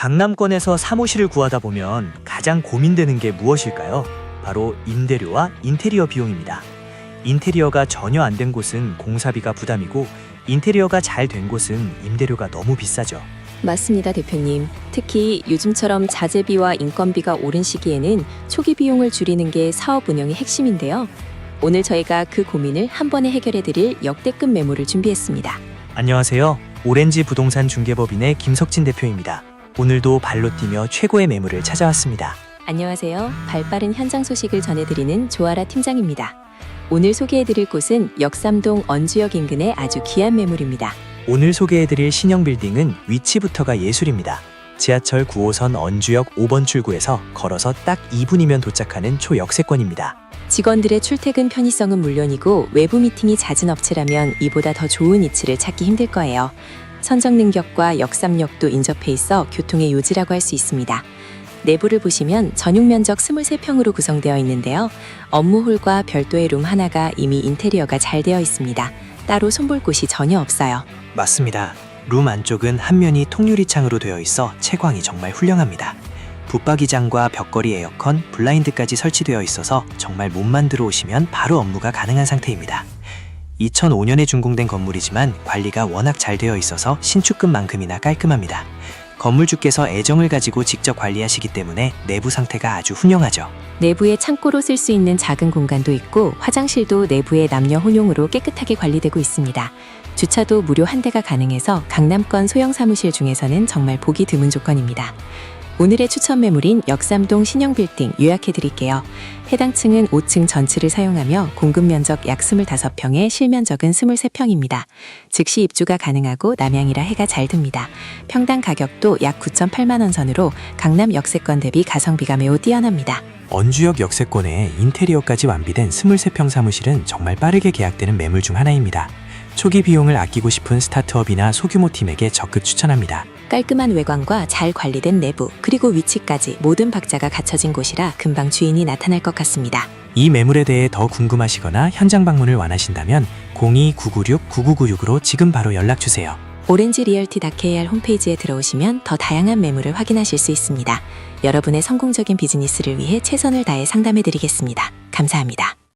강남권에서 사무실을 구하다 보면 가장 고민되는 게 무엇일까요? 바로 임대료와 인테리어 비용입니다. 인테리어가 전혀 안 된 곳은 공사비가 부담이고 인테리어가 잘 된 곳은 임대료가 너무 비싸죠. 맞습니다, 대표님. 특히 요즘처럼 자재비와 인건비가 오른 시기에는 초기 비용을 줄이는 게 사업 운영의 핵심인데요. 오늘 저희가 그 고민을 한 번에 해결해 드릴 역대급 메모를 준비했습니다. 안녕하세요. 오렌지 부동산 중개법인의 김석진 대표입니다. 오늘도 발로 뛰며 최고의 매물을 찾아왔습니다. 안녕하세요. 발빠른 현장 소식을 전해드리는 조아라 팀장입니다. 오늘 소개해드릴 곳은 역삼동 언주역 인근의 아주 귀한 매물입니다. 오늘 소개해드릴 신형 빌딩은 위치부터가 예술입니다. 지하철 9호선 언주역 5번 출구에서 걸어서 딱 2분이면 도착하는 초역세권입니다. 직원들의 출퇴근 편의성은 물론이고 외부 미팅이 잦은 업체라면 이보다 더 좋은 위치를 찾기 힘들 거예요. 선정 능력과 역삼역도 인접해 있어 교통의 요지라고 할 수 있습니다. 내부를 보시면 전용 면적 23평으로 구성되어 있는데요. 업무홀과 별도의 룸 하나가 이미 인테리어가 잘 되어 있습니다. 따로 손볼 곳이 전혀 없어요. 맞습니다. 룸 안쪽은 한 면이 통유리 창으로 되어 있어 채광이 정말 훌륭합니다. 붙박이장과 벽걸이 에어컨, 블라인드까지 설치되어 있어서 정말 몸만 들어오시면 바로 업무가 가능한 상태입니다. 2005년에 준공된 건물이지만 관리가 워낙 잘 되어 있어서 신축급만큼이나 깔끔합니다. 건물주께서 애정을 가지고 직접 관리하시기 때문에 내부 상태가 아주 훌륭하죠. 내부에 창고로 쓸 수 있는 작은 공간도 있고 화장실도 내부에 남녀 혼용으로 깨끗하게 관리되고 있습니다. 주차도 무료 한 대가 가능해서 강남권 소형 사무실 중에서는 정말 보기 드문 조건입니다. 오늘의 추천 매물인 역삼동 신형 빌딩 요약해 드릴게요. 해당 층은 5층 전체를 사용하며 공급 면적 약 25평에 실면적은 23평입니다. 즉시 입주가 가능하고 남양이라 해가 잘 듭니다. 평당 가격도 약 9.8만 원 선으로 강남 역세권 대비 가성비가 매우 뛰어납니다. 언주역 역세권에 인테리어까지 완비된 23평 사무실은 정말 빠르게 계약되는 매물 중 하나입니다. 초기 비용을 아끼고 싶은 스타트업이나 소규모 팀에게 적극 추천합니다. 깔끔한 외관과 잘 관리된 내부, 그리고 위치까지 모든 박자가 갖춰진 곳이라 금방 주인이 나타날 것 같습니다. 이 매물에 대해 더 궁금하시거나 현장 방문을 원하신다면 02-996-9996으로 지금 바로 연락 주세요. 오렌지 리얼티 다케이알 홈페이지에 들어오시면 더 다양한 매물을 확인하실 수 있습니다. 여러분의 성공적인 비즈니스를 위해 최선을 다해 상담해 드리겠습니다. 감사합니다.